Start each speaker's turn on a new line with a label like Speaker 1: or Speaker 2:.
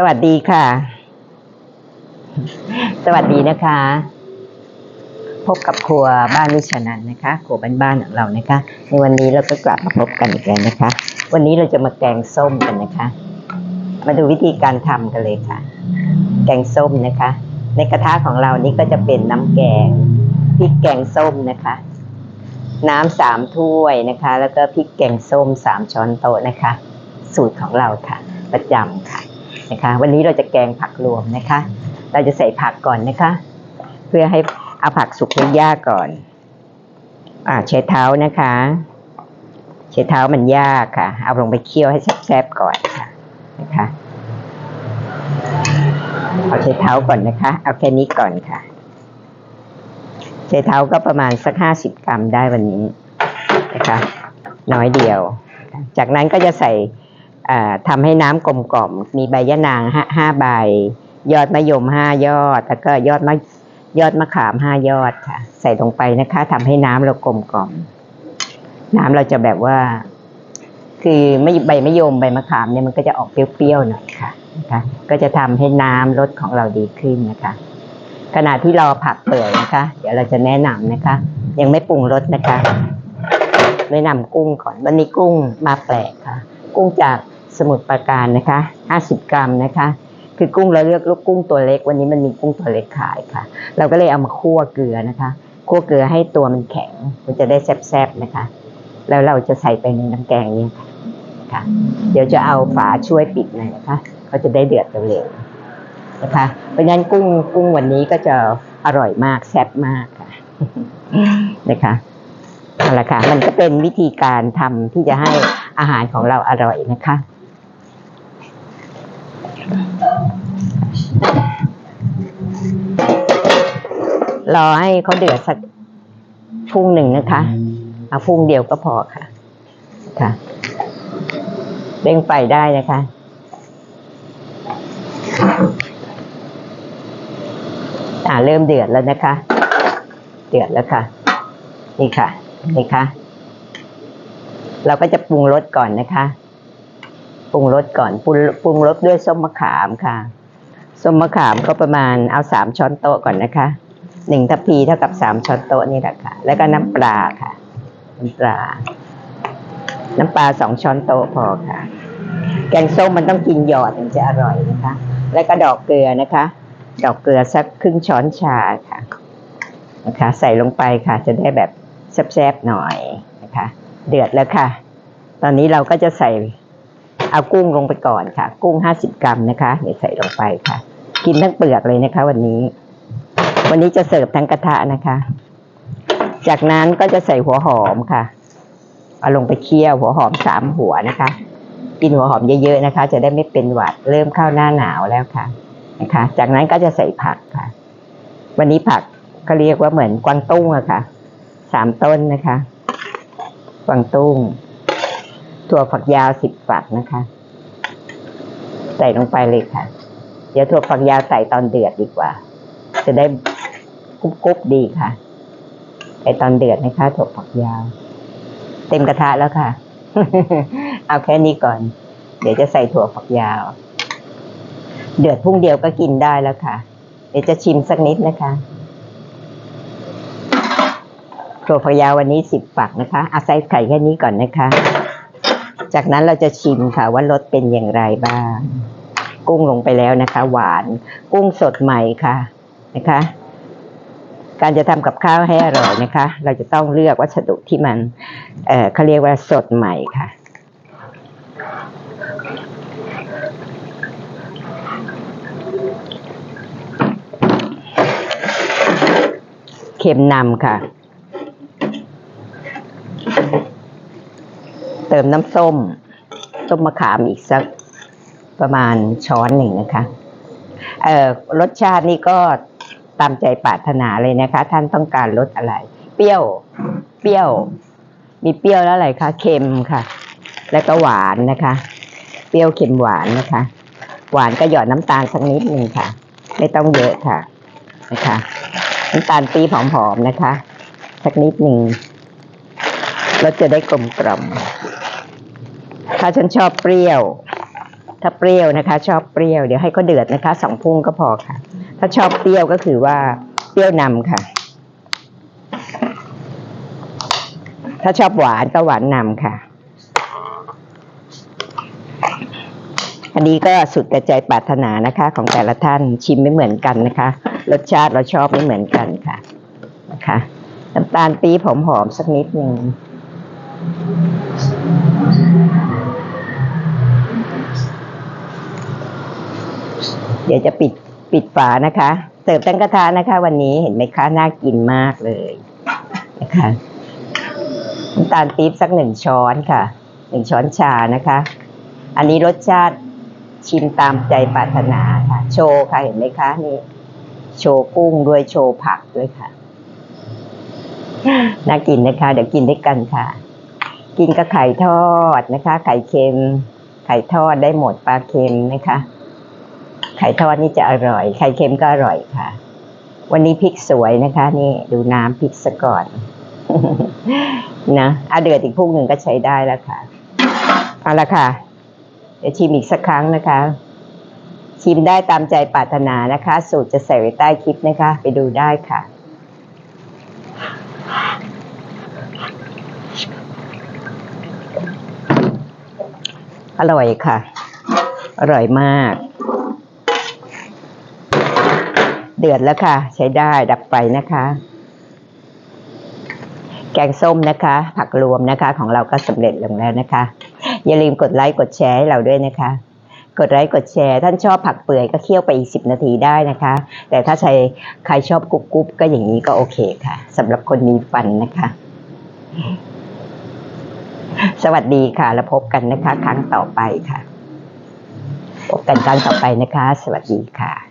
Speaker 1: สวัสดีค่ะ สวัสดีนะคะ พบกับครัวบ้านลุชนันนะคะครัวบ้านๆของเรานะคะ ในวันนี้เราก็กลับมาพบกันอีกแล้วนะคะ วันนี้เราจะมาแกงส้มกันนะคะ มาดูวิธีการทำกันเลยค่ะ แกงส้มนะคะ ในกระทะของเรานี่ก็จะเป็นน้ำแกงพริกแกงส้มนะคะ น้ำสามถ้วยนะคะ แล้วก็พริกแกงส้มสามช้อนโต๊ะนะคะ สูตรของเราค่ะประจำค่ะ นะคะ วันนี้เราจะแกงผักรวมนะคะ เราจะใส่ผักก่อนนะคะ เพื่อให้เอาผักสุกให้ยากก่อน อ่าใช้เท้านะคะ ใช้เท้ามันยากค่ะ เอาลงไปเคี่ยวให้แซบๆก่อนค่ะนะคะเอาใช้เท้าก่อนนะคะ เอาแค่นี้ก่อนค่ะใช้เท้าก็ประมาณสักห้าสิบกรัมได้วันนี้นะคะ น้อยเดียว จากนั้นก็จะใส่ ทำให้น้ำกลมกล่อม มีใบยะนางห้าใบ ยอดมะยมห้ายอด แล้วก็ยอดมะยอดมะขามห้ายอดค่ะ ใส่ลงไปนะคะทำให้น้ำเรากลมกล่อม น้ำเราจะแบบว่า คือไม่ใบมะยมใบมะขามเนี่ยมันก็จะออกเปรี้ยวๆหน่อยค่ะนะคะก็จะทำให้น้ำรสของเราดีขึ้นนะคะ ขณะที่รอผักเปื่อยนะคะ เดี๋ยวเราจะแนะนำนะคะ ยังไม่ปรุงรสนะคะแนะนำกุ้งก่อนวันนี้กุ้งมาแปลกค่ะ กุ้งจาก สมุทรปราการนะคะ50 กรัมนะคะ คือกุ้งเราเลือกลูกกุ้งตัวเล็ก วันนี้มันมีกุ้งตัวเล็กขายค่ะ เราก็เลยเอามาคั่วเกลือนะคะคั่วเกลือให้ตัวมันแข็ง มันจะได้แซ่บๆนะคะ แล้วเราจะใส่ไปในน้ำแกงนี้ค่ะค่ะเดี๋ยวจะเอาฝาช่วยปิดหน่อยนะคะเขาจะได้เดือดเร็วๆนะคะ เพราะฉะนั้นกุ้งกุ้งวันนี้ก็จะอร่อยมากแซ่บมากค่ะนะคะเอาละค่ะ มันก็เป็นวิธีการทำที่จะให้อาหารของเราอร่อยนะคะ รอให้เขาเดือดสักพุ่งหนึ่งนะคะ เอาพุ่งเดียวก็พอค่ะ ค่ะเร่งไฟได้นะคะ อ่าเริ่มเดือดแล้วนะคะ เดือดแล้วค่ะ นี่ค่ะ นี่ค่ะ เราก็จะปรุงรสก่อนนะคะ ปรุงรสก่อนปรุงปรุงรสด้วยส้มมะขามค่ะส้มมะขามก็ประมาณเอาสามช้อนโต๊ะก่อนนะคะหนึ่งทัพพีเท่ากับสามช้อนโต๊ะนี่แหละค่ะ แล้วก็น้ำปลาค่ะน้ำปลา น้ำปลาสองช้อนโต๊ะพอค่ะ แกงส้มมันต้องกินหยอดถึงจะอร่อยนะคะ แล้วก็ดอกเกลือนะคะ ดอกเกลือสักครึ่งช้อนชาค่ะนะคะ ใส่ลงไปค่ะ จะได้แบบแซ่บๆหน่อยนะคะ เดือดแล้วค่ะ ตอนนี้เราก็จะใส่ เอากุ้งลงไปก่อนค่ะ กุ้งห้าสิบกรัมนะคะเดี๋ยวใส่ลงไปค่ะ กินทั้งเปลือกเลยนะคะ วันนี้ วันนี้จะเสิร์ฟทั้งกระทะนะคะ จากนั้นก็จะใส่หัวหอมค่ะ เอาลงไปเคี่ยวหัวหอมสามหัวนะคะ กินหัวหอมเยอะๆนะคะ จะได้ไม่เป็นหวัดเริ่มเข้าหน้าหนาวแล้วค่ะนะคะ จากนั้นก็จะใส่ผักค่ะ วันนี้ผักก็เรียกว่าเหมือนกวางตุ้งอะค่ะสามต้นนะคะ กวางตุ้ง ถั่วฝักยาวสิบฝักนะคะ ใส่ลงไปเลยค่ะ เดี๋ยวถั่วฝักยาวใส่ตอนเดือดดีกว่า จะได้กรุบกรุบดีค่ะใส่ตอนเดือดนะคะถั่วฝักยาว เต็มกระทะแล้วค่ะ เอาแค่นี้ก่อน เดี๋ยวจะใส่ถั่วฝักยาว เดือดพุ่งเดียวก็กินได้แล้วค่ะ เดี๋ยวจะชิมสักนิดนะคะถั่วฝักยาววันนี้สิบฝักนะคะเอาใส่ไข่แค่นี้ก่อนนะคะ จากนั้นเราจะชิมค่ะว่ารสเป็นอย่างไรบ้าง กุ้งลงไปแล้วนะคะ หวาน กุ้งสดใหม่ค่ะนะคะ การจะทำกับข้าวให้อร่อยนะคะ เราจะต้องเลือกวัสดุที่มันเอ่อเขาเรียกว่าสดใหม่ค่ะเค็มนำค่ะ เติมน้ำส้ม ส้มมะขามอีกสักประมาณช้อนหนึ่งนะคะ เอ่อรสชาตินี่ก็ตามใจปรารถนาเลยนะคะ ท่านต้องการรสอะไร เปรี้ยว เปรี้ยว มีเปรี้ยวแล้วอะไรคะเค็มค่ะ แล้วก็หวานนะคะ เปรี้ยวเค็มหวานนะคะ หวานก็หยอดน้ำตาลสักนิดหนึ่งค่ะ ไม่ต้องเยอะค่ะนะคะ น้ำตาลปี๊บหอมๆนะคะ สักนิดหนึ่ง รสจะได้กลมกล่อมถ้าฉันชอบเปรี้ยว ถ้าเปรี้ยวนะคะ ชอบเปรี้ยว เดี๋ยวให้เขาเดือดนะคะสองพุ่งก็พอค่ะ ถ้าชอบเปรี้ยวก็คือว่าเปรี้ยวนำค่ะ ถ้าชอบหวานก็หวานนำค่ะ อันนี้ก็สุดแต่ใจปรารถนานะคะ ของแต่ละท่านชิมไม่เหมือนกันนะคะ รสชาติเราชอบไม่เหมือนกันค่ะนะคะน้ำตาลปี๊บหอมๆสักนิดหนึ่ง เดี๋ยวจะปิดปิดฝานะคะ เสิร์ฟตั้งกระทะนะคะ วันนี้เห็นไหมคะน่ากินมากเลยนะคะน้ำตาลปี๊บสักหนึ่งช้อนค่ะหนึ่งช้อนชานะคะ อันนี้รสชาติชิมตามใจปรารถนาค่ะ โชว์ค่ะเห็นไหมคะนี่โชว์กุ้งด้วยโชว์ผักด้วยค่ะ น่ากินนะคะ เดี๋ยวกินด้วยกันค่ะ กินกับไข่ทอดนะคะ ไข่เค็ม ไข่ทอดได้หมดปลาเค็มนะคะ ไข่ทอดนี่จะอร่อย ไข่เค็มก็อร่อยค่ะ วันนี้พริกสวยนะคะ นี่ดูน้ำพริกซะก่อนนะอาเดือดอีกพุ่งหนึ่งก็ใช้ได้แล้วค่ะเอาละค่ะ เดี๋ยวชิมอีกสักครั้งนะคะ ชิมได้ตามใจปรารถนานะคะ สูตรจะใส่ไว้ใต้คลิปนะคะ ไปดูได้ค่ะ อร่อยค่ะ อร่อยมาก เดือดแล้วค่ะ ใช้ได้ดับไฟนะคะ แกงส้มนะคะ ผักรวมนะคะ ของเราก็สำเร็จลงแล้วนะคะ อย่าลืมกดไลค์กดแชร์ให้เราด้วยนะคะกดไลค์กดแชร์ ท่านชอบผักเปื่อยก็เคี่ยวไปอีกสิบนาทีได้นะคะ แต่ถ้าใครใครชอบกรุบกรุบก็อย่างนี้ก็โอเคค่ะสำหรับคนมีฟันนะคะ สวัสดีค่ะ แล้วพบกันนะคะ ครั้งต่อไปค่ะ พบกันครั้งต่อไปนะคะ สวัสดีค่ะ